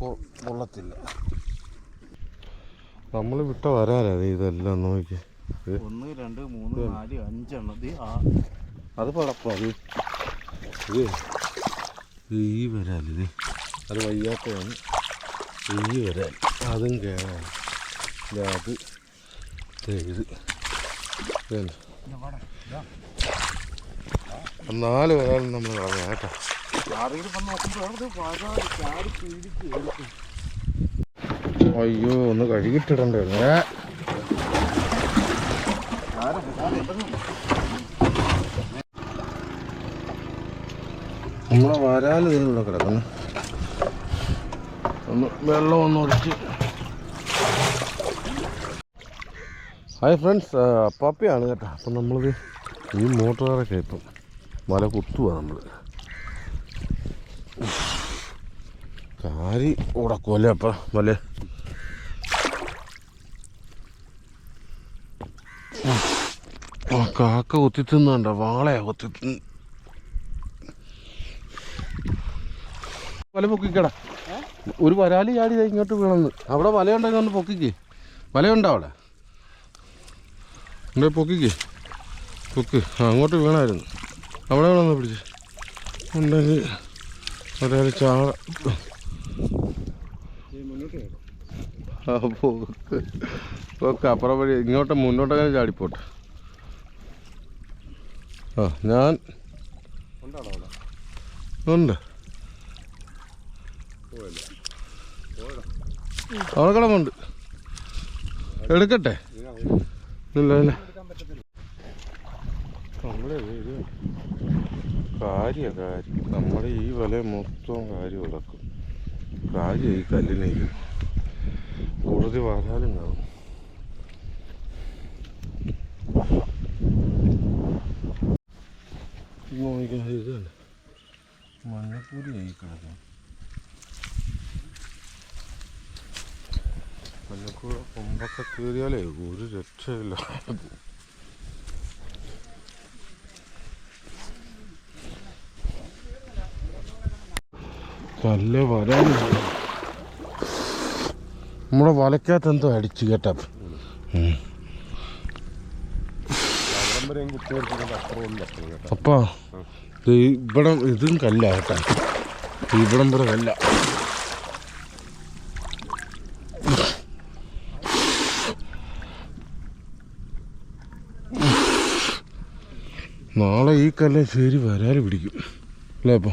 കൊള്ളത്തില്ല. നമ്മൾ വിട്ട വരാനാണ് ദേ ഇതെല്ലാം നോക്കി. ഒന്ന് രണ്ട് മൂന്ന് നാല് അഞ്ചെണ്ണം. അത് പടപ്പം അത് ഇത് ഇത് ഈ വരാൽ ഇത് അത് വയ്യാത്തതാണ്. ഈ വരാൽ അതും കേടാണ് അത്. ഇത്. നാല് വരാലും നമ്മൾ കളഞ്ഞ കേട്ടോ. അയ്യോ ഒന്ന് കഴുകിട്ടിടണ്ടേ ഏ നമ്മളെ ദേ ഇവിടെ കിടക്കുന്നു. ഒന്ന് വെള്ളം ഒന്ന് ഒഴിച്ച്. ഹായ് ഫ്രണ്ട്സ് പപ്പിയാണ് കേട്ടോ. അപ്പം നമ്മളിത് ഈ മോട്ടോറൊക്കെ ഇപ്പം മല കുത്തുവാണ് നമ്മൾ കാരി ഉടക്കുമല്ലേ അപ്പ മല കാക്ക കൊത്തി തിന്നണ്ട വാളയാ കൊത്തി തിന്ന്. വല പൊക്കിക്കട. ഒരു വരാലി ചാടി ഇങ്ങോട്ട് വീണെന്ന്. അവിടെ വലയുണ്ടെങ്കിൽ ഒന്ന് പൊക്കിക്ക്. വലയുണ്ടോ അവിടെ? ഇവിടെ പൊക്കിക്ക്. പൊക്ക്. അങ്ങോട്ട് വീണായിരുന്നു. അവിടെ വേണമെന്ന് പിടിച്ച്? ഉണ്ടെങ്കിൽ ഒരാൾ ചാട പോക്ക്. അപ്പുറം വഴി ഇങ്ങോട്ട് മുന്നോട്ടങ്ങനെ ചാടിപ്പോട്ടെ. ആ ഞാൻ ഉണ്ട്. അവിടെ എടുക്കട്ടെ? ഇല്ല ഇല്ല. കാര്യം നമ്മുടെ ഈ വല മൊത്തം കാര്യം ഉടക്കും കാര്യം ഈ കല്ലിനേക്ക് കൂടുതൽ വരാലും കാണും. നോക്കിക്കാൻ ഇതല്ല മഞ്ഞപ്പൂരി ആയി കിടക്കും മഞ്ഞക്കൂട കൊമ്പൊക്കെ കീറിയാലേ ഒരു രക്ഷയില്ല. കല്ല് വരാൻ നമ്മുടെ വലക്കകത്ത് എന്തോ അടിച്ചു കേട്ടാ. അപ്പാ ഇവിടെ ഇതും കല്ല കേട്ടാ. ഇവിടം വരെ കല്ല. നാളെ ഈ കല്ല ശരി വരാൽ പിടിക്കും. അല്ലേ അപ്പാ?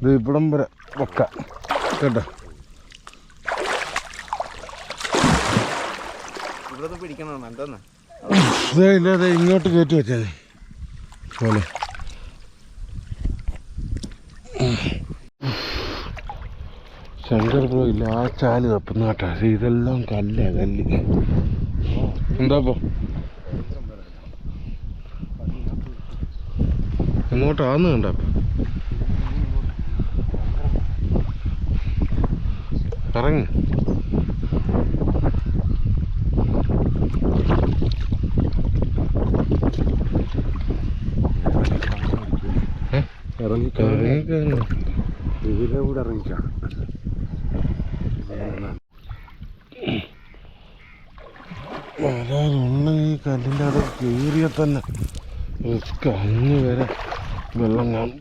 ഇത് ഇവിടം വരെ വെക്കാം. കേട്ടോ? ഇങ്ങോട്ട് കയറ്റി വെച്ചാൽ പോലെ. ശങ്കർ ബ്രോ ഇല്ല ആ ചാൽ തപ്പുന്ന കേട്ടാ. ഇത് ഇതെല്ലാം കല്ല കല്ല്. എന്താപ്പോ എങ്ങോട്ടാന്ന് ഇങ്ങോട്ടാന്ന് കണ്ട ഇറങ്ങി. ഇറങ്ങി ഇറങ്ങി ഇതിലെ കൂടെ ഇറങ്ങിക്കാണ് വരാനുള്ള ഈ കല്ലിന്റെ അത് കീറിയ തന്നെ കഞ്ഞ് വരെ വെള്ളം കാണും.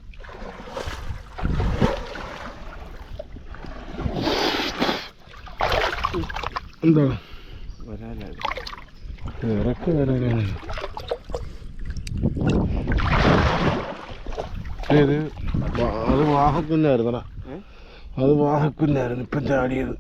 എന്താണ് വരാല്ലേ ഇറക്ക് വരാനാണ്. ഇത് വാ- അത് വാഹക്കുന്നായിരുന്നടാ? അത് വാഹക്കുന്നായിരുന്നു ഇപ്പം ചാടിയത്.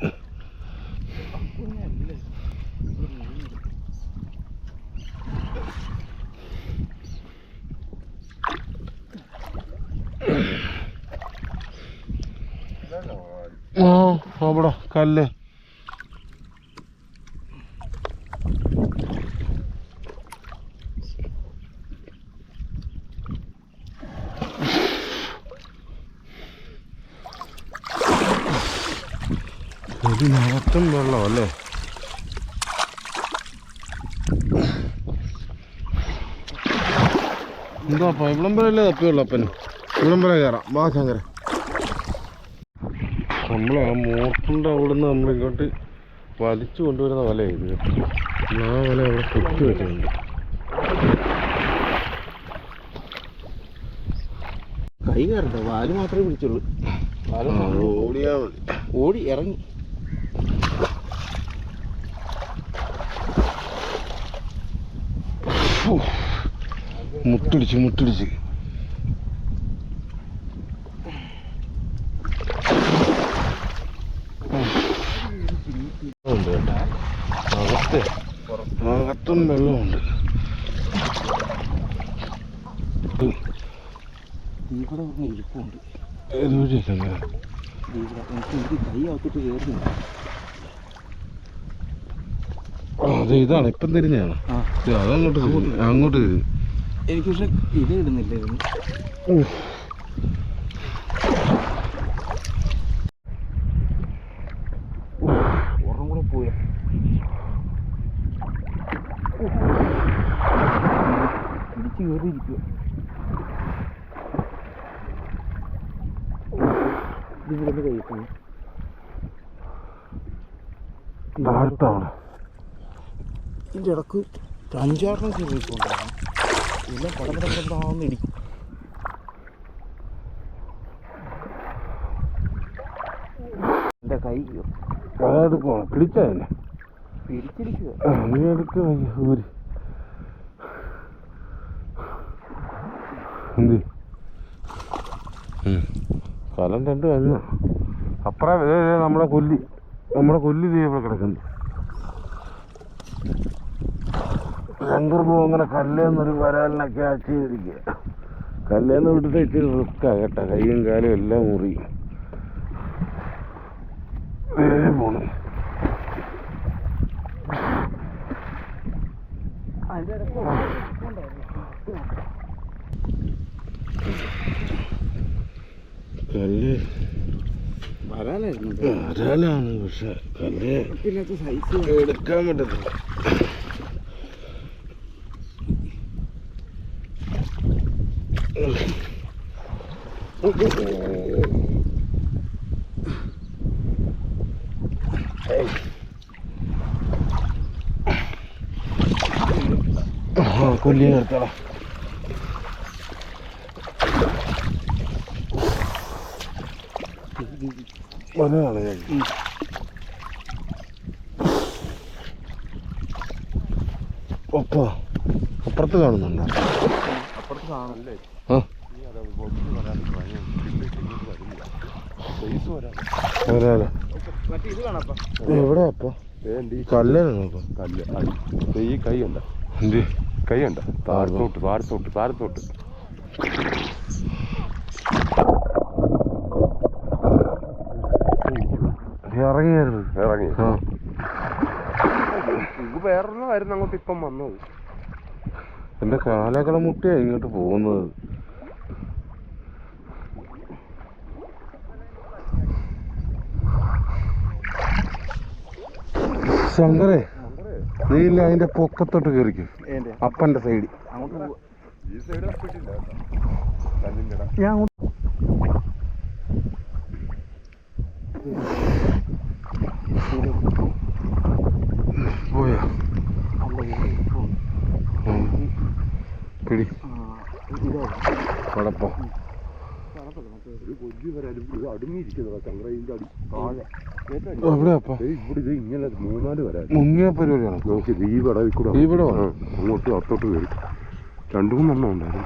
ആ അവിടെ കല്ല് ഇതിനകത്തും വെള്ളം അല്ലേ എന്താ അപ്പന് ഇവിടം കയറാം. വാ ശങ്കര. നമ്മൾ ആ മോട്ടറിന്റെ അവിടെ നിന്ന് നമ്മളിങ്ങോട്ട് വലിച്ചു കൊണ്ടുവരുന്ന വല ഇത്. ആ വല അവിടെ കുത്തി വെച്ചിട്ടുണ്ട്. കൈ കയറണ്ട വാൽ മാത്രമേ പിടിച്ചുള്ളൂ. വാൽ ഓടിയാ മതി. ഓടി ഇറങ്ങി. മുട്ടിടിച്ച് മുട്ടിടിച്ച് ഉണ്ട് കേട്ടോ. അകത്ത് അകത്തും വെള്ളമുണ്ട് ഇവിടെ ഒന്ന് ഇരിപ്പുണ്ട്. അങ്ങനെ എനിക്ക് കൈ കയറുന്നു അതെ ഇതാണ്. ഇപ്പം തിരിഞ്ഞാണ് അതങ്ങോട്ട് അങ്ങോട്ട് എനിക്ക് പക്ഷെ ഇത് ഇടുന്നില്ലായിരുന്നു ഉഫ്. ഒരെണ്ണം കൂടെ പോയ പിടിച്ച് കയറിയിരിക്കുക ഇതിവിടെ നിന്ന് കഴിക്കുന്നു താഴത്താണ് ഇതിന്റെ ഇടയ്ക്ക് അഞ്ചാറെണ്ണം കയറിയിട്ടുണ്ടായിരുന്നു എല്ലാം പടപടപടാന്ന് ഇടിക്കും. എന്റെ കൈ അതെടുക്കണം പിടിച്ചതന്നെ പിടിച്ചിരിക്കുക നീ എന്ത്. കലം രണ്ട് വന്നു. അപ്പുറം നമ്മളെ കൊല്ലി. നമ്മളെ കൊല്ലി ദേ ഇവിടെ കിടക്കുന്നു ശങ്കർ അങ്ങനെ കല്ലേന്നൊരു വരാലിനൊക്കെ ആക്കി ചെയ്തിരിക്കുക കല്ലേന്ന് വിട്ടിട്ട് ഇച്ചിരി റിസ്ക്കാണ് കേട്ടോ. കൈയും കാലും എല്ലാം മുറി. പോണു. കല്ല് വരാലായിരുന്നു. വരാലാണ് പക്ഷെ കല്ല് എടുക്കാൻ പറ്റത്തില്ല. കൊല്ലി നിർത്തണം വലയാണ് ഞാൻ ഒപ്പ. അപ്പുറത്ത് കാണുന്നുണ്ടോ? അപ്പുറത്ത് കാണല്ലേ ആ വരാതെ എവിടെ അപ്പ കല്ലാണ് അപ്പൊ കല്ല് ഈ കൈ ഉണ്ട് എന്ത് കൈ ഉണ്ട് താഴത്തോട്ട് താഴത്തോട്ട് താഴത്തോട്ട് ഇറങ്ങിയായിരുന്നു. ഇറങ്ങി വരുന്ന അങ്ങോട്ട് ഇപ്പം വന്നത് എന്റെ കാലകള മുട്ടിയാ ഇങ്ങോട്ട് പോകുന്നത് ശങ്കരേ നീ ഇല്ല അതിന്റെ പൊക്കത്തോട്ട് കയറിക്കും അപ്പന്റെ സൈഡിൽ അങ്ങോട്ട് ഈ സൈഡ് ഞാൻ അങ്ങോട്ട് പോയാ അല്ല ഇത് ഇപ്പം ഉം. പിടി ആ, ഇതാ കടപ്പം കാണത്തില്ല മറ്റേ ഒരു കൊല്ലി വരാനും ഇത് അടുങ്ങിയിരിക്കുന്നതാ ചന്ദ്രയിന്റെ അടി താഴെ എവിടെ അപ്പ ദേ ഇവിടെ ഇത് ഇങ്ങനെ മൂന്നാൽ വരാൻ മുങ്ങിയ പരിപാടിയാണ്? നോക്കി ഈ കൂടെ ഈ അങ്ങോട്ട് അത്തോട്ട് കയറി. രണ്ടു മൂന്നെണ്ണം ഉണ്ടായിരുന്നു.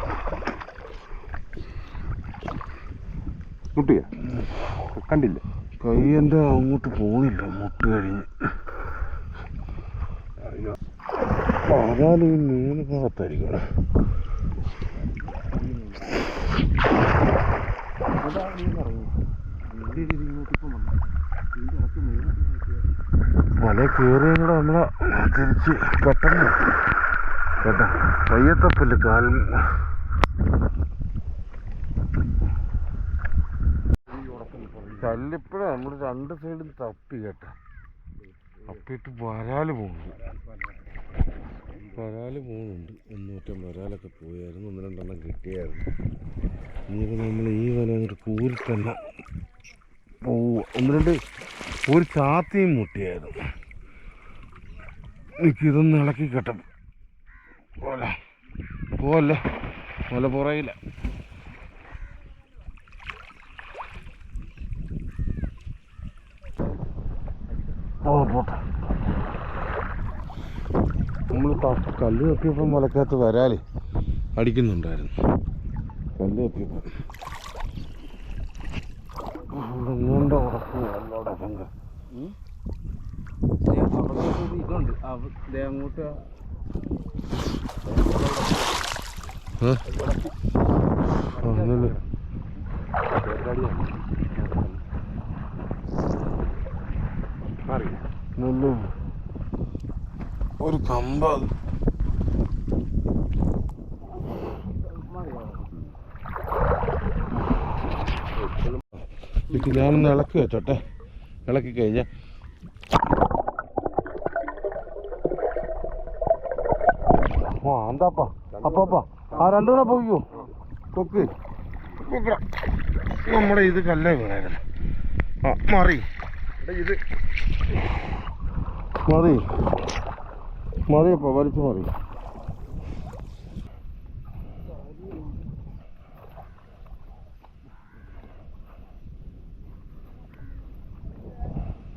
മുട്ടിയ? കണ്ടില്ല. കൈ എന്റെ അങ്ങോട്ട് പോകുന്നില്ല മുട്ട് കഴിഞ്ഞ്. അതാണ് ഈ മൂന്ന് ഭാഗത്തായിരിക്കണം അതാ നീ പറയുന്നത്. ഇതിന്റെ ഒരു ഇത് ഇങ്ങോട്ട് ഇപ്പം മേലെ കയറിയും കൂടെ നമ്മളെ തിരിച്ച് പെട്ടെന്ന് കേട്ടോ. പയ്യത്തപ്പല്ലേ കാലും കല്ലിപ്പഴ നമ്മൾ രണ്ട് സൈഡും തപ്പി കേട്ടോ. തപ്പിയിട്ട് വരാൽ പോകുന്നു വരാൽ പോകുന്നുണ്ട് ഒന്നൂറ്റം വരാലൊക്കെ പോയായിരുന്നു. ഒന്ന് രണ്ടെണ്ണം കിട്ടിയായിരുന്നു. ഇനിയിപ്പോൾ നമ്മൾ ഈ വല കൂരി തന്നെ പോവുക ഒന്ന് രണ്ട്. ഒരു ചാത്തിയും മുട്ടിയായിരുന്നു. എനിക്കിതൊന്ന് ഇളക്കി കിട്ടും പോലെ പോവല്ല? പോലെ പുറയില്ല. ഓ നമ്മൾ കല്ല് തപ്പിയപ്പം വലക്കകത്ത് വരാലേ അടിക്കുന്നുണ്ടായിരുന്നു. കല്ല് തപ്പിയപ്പം നീണ്ട ഇതുണ്ട്. അങ്ങോട്ട്. നെല്ല്. ഒരു കമ്പ അത്. ഇത് ഞാനൊന്ന് ഇളക്കി വെച്ചോട്ടെ. ഇളക്കി കഴിഞ്ഞാൽ ആ എന്താപ്പാ? അപ്പാപ്പാ ആ രണ്ടുകൂടെ പോയിക്കോ കൊക്ക് നമ്മുടെ ഇത് കല്ലേ വീണായിരുന്നു ആ മറി. ഇത് മതി മതിയപ്പോ വലിച്ചു മതി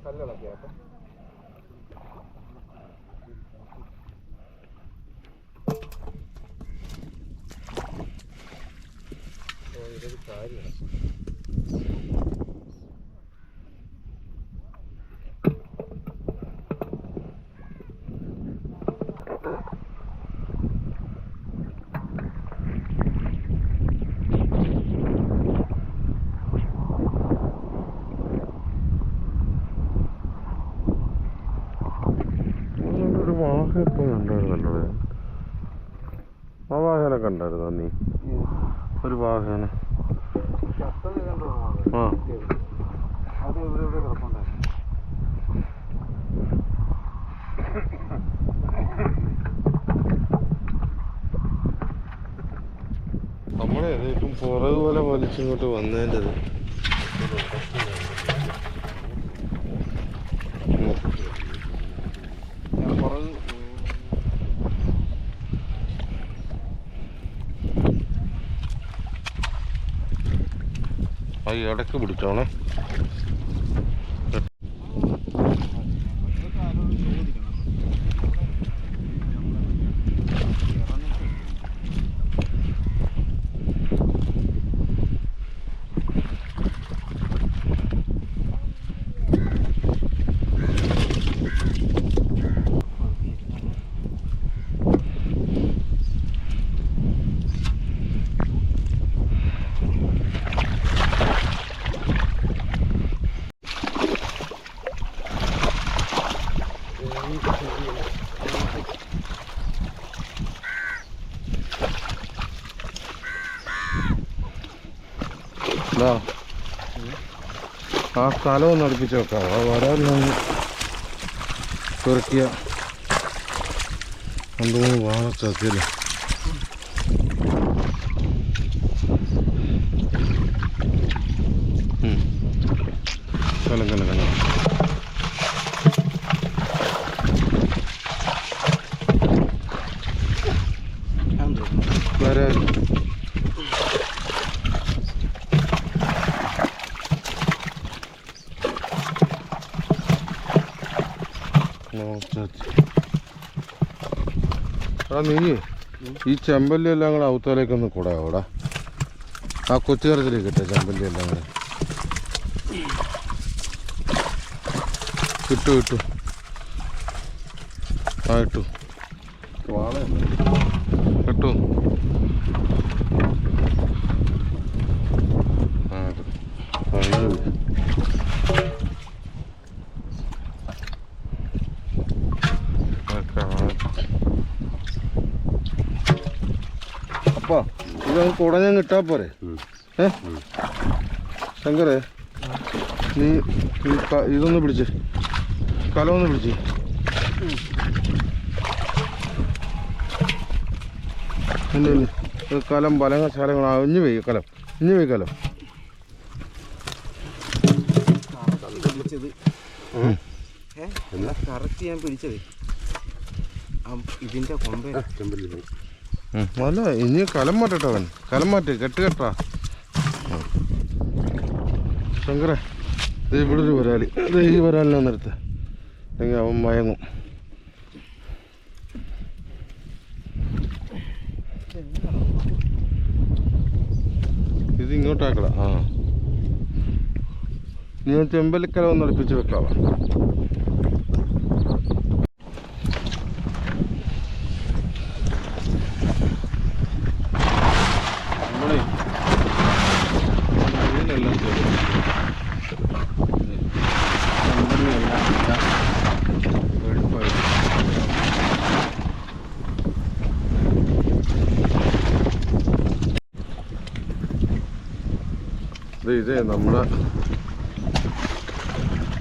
കല്ലിളക്കി കേട്ടോ ഇതൊരു കാര്യമാണ് ഒരു കണ്ടായിരുന്നല്ലോ ആ വാഹനം കണ്ടായിരുന്നോ നീ? ഒരു വാഹന. ആ. നമ്മളെ ഇപ്പം പുറകുപോലെ വലിച്ചിങ്ങോട്ട് വന്നതിന്റെ ഞാൻ പുറകു ആ ഇടയ്ക്ക് പിടിച്ചോണേ ഇതാ. ആ സ്ഥലം ഒന്ന് അടുപ്പിച്ച് വെക്കാം. വരാൻ പെറുക്കിയ രണ്ട് മൂന്ന് കലം കലം വരാൻ ആ നീ ഈ ചെമ്പല്ലി എല്ലാം കൂടെ അവത്തോലേക്ക് ഒന്ന് കൂടാ അവിടെ ആ കൊച്ചു കരത്തിലേക്ക് ഇട്ടേ ചെമ്പല്ലി എല്ലാം കൂടെ. കിട്ടു കിട്ടു ആ ഇട്ടു. കിട്ടു ആ ഇട്ടു. ആ, ഇനി വിട്. അപ്പാ ഇത് കുടഞ്ഞ ഇട്ടാ പോരെ. ഏ? ശങ്കരേ നീ ഇതൊന്ന് പിടിച്ച്. കലമൊന്ന് പിടിച്ച്. ഇല്ല കലം പലങ്ങ ശാലങ്ങൾ ഇഞ്ഞു പോയി കലം. ഇഞ്ഞു പോയി കലം. കറക്റ്റ് ഞാൻ പിടിച്ചത്. ആ, ഇതിന്റെ കൊമ്പ. ചെമ്പല്ലി. അല്ല ഇനി കലം മാറ്റട്ടോ അവൻ. കലം മാറ്റ് കെട്ട് കെട്ടാ. ശങ്കര ഇവിടെ ഒരു വരാലി. ഇത് ഈ വരാലിനെ ഒന്നെടുത്ത് അല്ലെങ്കിൽ അവൻ മയങ്ങും. ഇത് ഇങ്ങോട്ടാക്കട ആ. നീ ചെമ്പലിക്കല ഒന്ന് അടുപ്പിച്ച് വെക്കാവാ നമ്മളെ ഇതിലെല്ലാം ചെയ്തു ഇത് നമ്മുടെ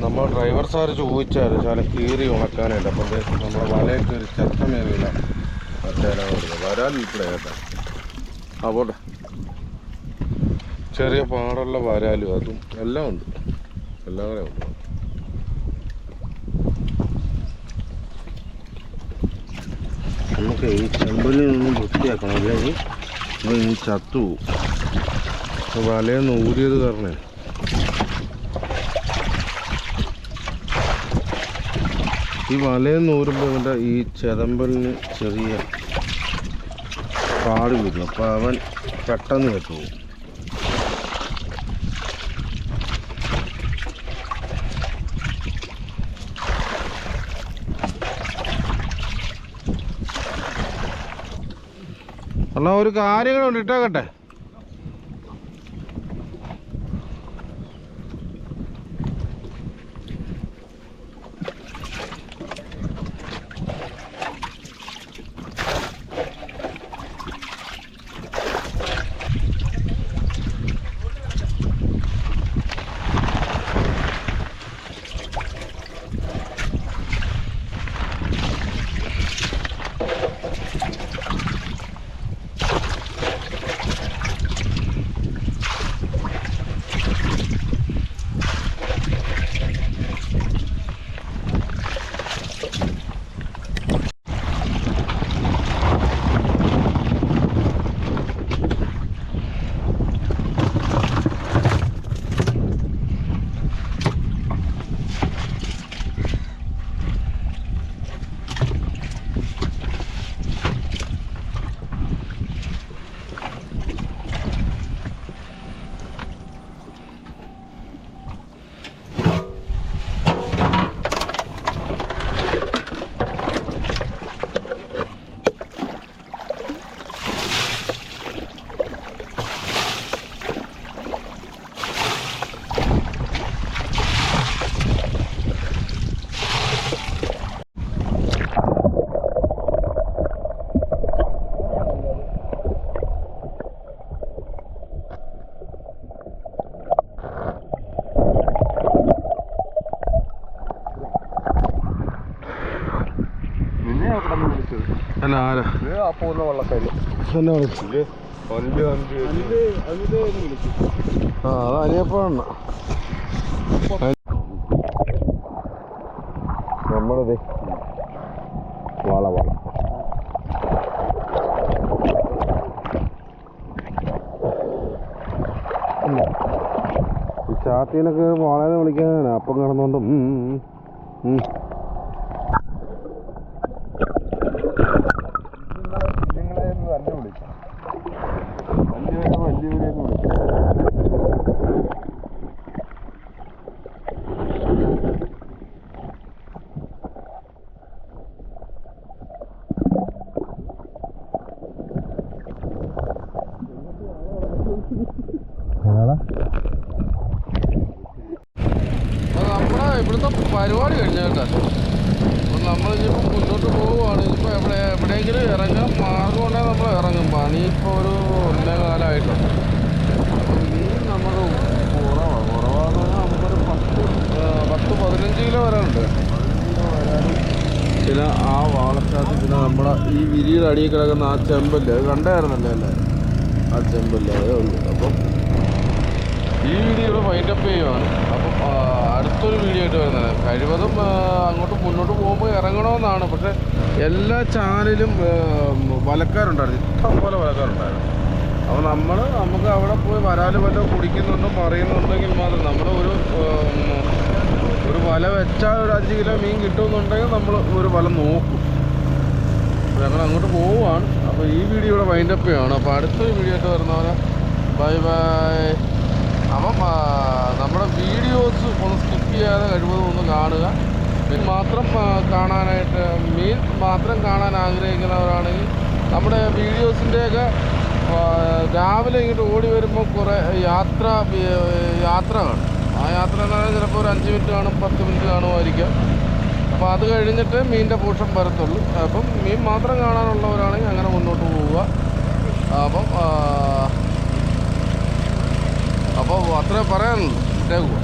നമ്മൾ ഡ്രൈവർ സാർ ചോദിച്ചാൽ ചില കീറി ഉണക്കാനായിട്ട്. അപ്പം നമ്മൾ നമ്മുടെ വലയിൽ കയറി ചെത്തമേറില്ല മറ്റേല കൊടുക്കുക വരാൻ ഇവിടെ കേട്ടോ അവിടെ ചെറിയ പാടുള്ള വരാലും അതും എല്ലാം ഉണ്ട്. എല്ലാം കൂടെ ഉണ്ട്. നമുക്ക് ഈ ചെമ്പലിൽ നിന്നും വൃത്തിയാക്കണം അല്ലെങ്കിൽ ഇനി ചത്തു വലയെന്ന് ഊരിയത് കാരണേ ഈ വലയെന്ന് നൂറുമ്പോൾ ഇവന്റെ ഈ ചെതമ്പലിന് ചെറിയ പാട് വരും അപ്പോൾ അവൻ പെട്ടെന്ന് കെട്ടുപോകും പോകും. അല്ല ഒരു കാര്യങ്ങളുണ്ട്. ഇട്ടേക്കട്ടെ. എന്നെ വിളിച്ചു ആ അത് അനിയപ്പാണ് നമ്മളത് വള വള. ചാത്തീനൊക്കെ വാളേന്ന് വിളിക്കാനാണ് അപ്പം കിടന്നോണ്ട് അത്. നമ്മുടെ ഇവിടുത്തെ പരിപാടി കഴിഞ്ഞ കേട്ടോ. അപ്പം മുന്നോട്ട് പോവുകയാണ്. ഇനിയിപ്പോൾ എവിടെ എവിടെയെങ്കിലും ഇറങ്ങാൻ മാർഗം നമ്മൾ ഇറങ്ങും. പണി ഇപ്പോൾ ഒരു ഒന്നേ കാലമായിട്ടുണ്ട് അപ്പം ഇനിയും നമ്മൾ കുറവാണ് കുറവാന്ന് പറഞ്ഞാൽ നമുക്കൊരു പത്ത് കിലോ വരാനുണ്ട്. പിന്നെ ആ വാളച്ചാത്തി പിന്നെ നമ്മുടെ ഈ വിരിയുടെ അടിയിൽ കിടക്കുന്ന ആ ചെമ്പല്ലേ? അത് കണ്ടായിരുന്നല്ലേ അല്ലേ? ആ ചെമ്പല്ലേ അതേ ഉള്ളൂ. അപ്പം ഈ വീഡിയോ ഇവിടെ വൈൻഡപ്പ് ചെയ്യുവാണ്. അപ്പം അടുത്തൊരു വീഡിയോ ആയിട്ട് വരുന്നത്. കഴിവതും അങ്ങോട്ട് മുന്നോട്ട് പോകുമ്പോൾ ഇറങ്ങണമെന്നാണ്. പക്ഷേ എല്ലാ ചാനലിലും വലക്കാരുണ്ടായിരുന്നു. ഇഷ്ടം പോലെ വലക്കാരുണ്ടായിരുന്നു. അപ്പോൾ നമ്മൾ നമുക്ക് അവിടെ പോയി വരാൽ വല്ലതും കുടിക്കുന്നുണ്ടോ മറിയുന്നുണ്ടെങ്കിൽ മാത്രം നമ്മൾ ഒരു ഒരു വല വെച്ചാൽ ഒരു അഞ്ച് കിലോ മീൻ കിട്ടുമെന്നുണ്ടെങ്കിൽ നമ്മൾ ഒരു വല നോക്കും. ഞങ്ങൾ അങ്ങോട്ട് പോവുകയാണ് അപ്പോൾ ഈ വീഡിയോ ഇവിടെ വൈൻഡപ്പ് ചെയ്യുകയാണ് അപ്പോൾ അടുത്തൊരു വീഡിയോ ആയിട്ട് വരുന്നവരെ ബൈ ബൈ അപ്പം നമ്മുടെ വീഡിയോസ് ഒന്ന് സ്കിപ്പ് ചെയ്യാതെ കഴിവതും ഒന്ന് കാണുക. മീൻ മാത്രം കാണാനായിട്ട് മീൻ മാത്രം കാണാൻ ആഗ്രഹിക്കുന്നവരാണെങ്കിൽ നമ്മുടെ വീഡിയോസിന്റെയൊക്കെ രാവിലെ ഇങ്ങോട്ട് ഓടി വരുമ്പോൾ കുറേ യാത്ര യാത്ര കാണും. ആ യാത്ര പറഞ്ഞാൽ ചിലപ്പോൾ ഒരു അഞ്ച് മിനിറ്റ് കാണും പത്ത് മിനിറ്റ് കാണുമായിരിക്കാം. അപ്പോൾ അത് കഴിഞ്ഞിട്ട് മീനിന്റെ പൂഷം വരത്തുള്ളൂ. അപ്പം മീൻ മാത്രം കാണാനുള്ളവരാണെങ്കിൽ അങ്ങനെ മുന്നോട്ട് പോവുക. അപ്പം അപ്പോൾ അത്രേ പറയാനുള്ളൂ. ഇട്ടേക്കുക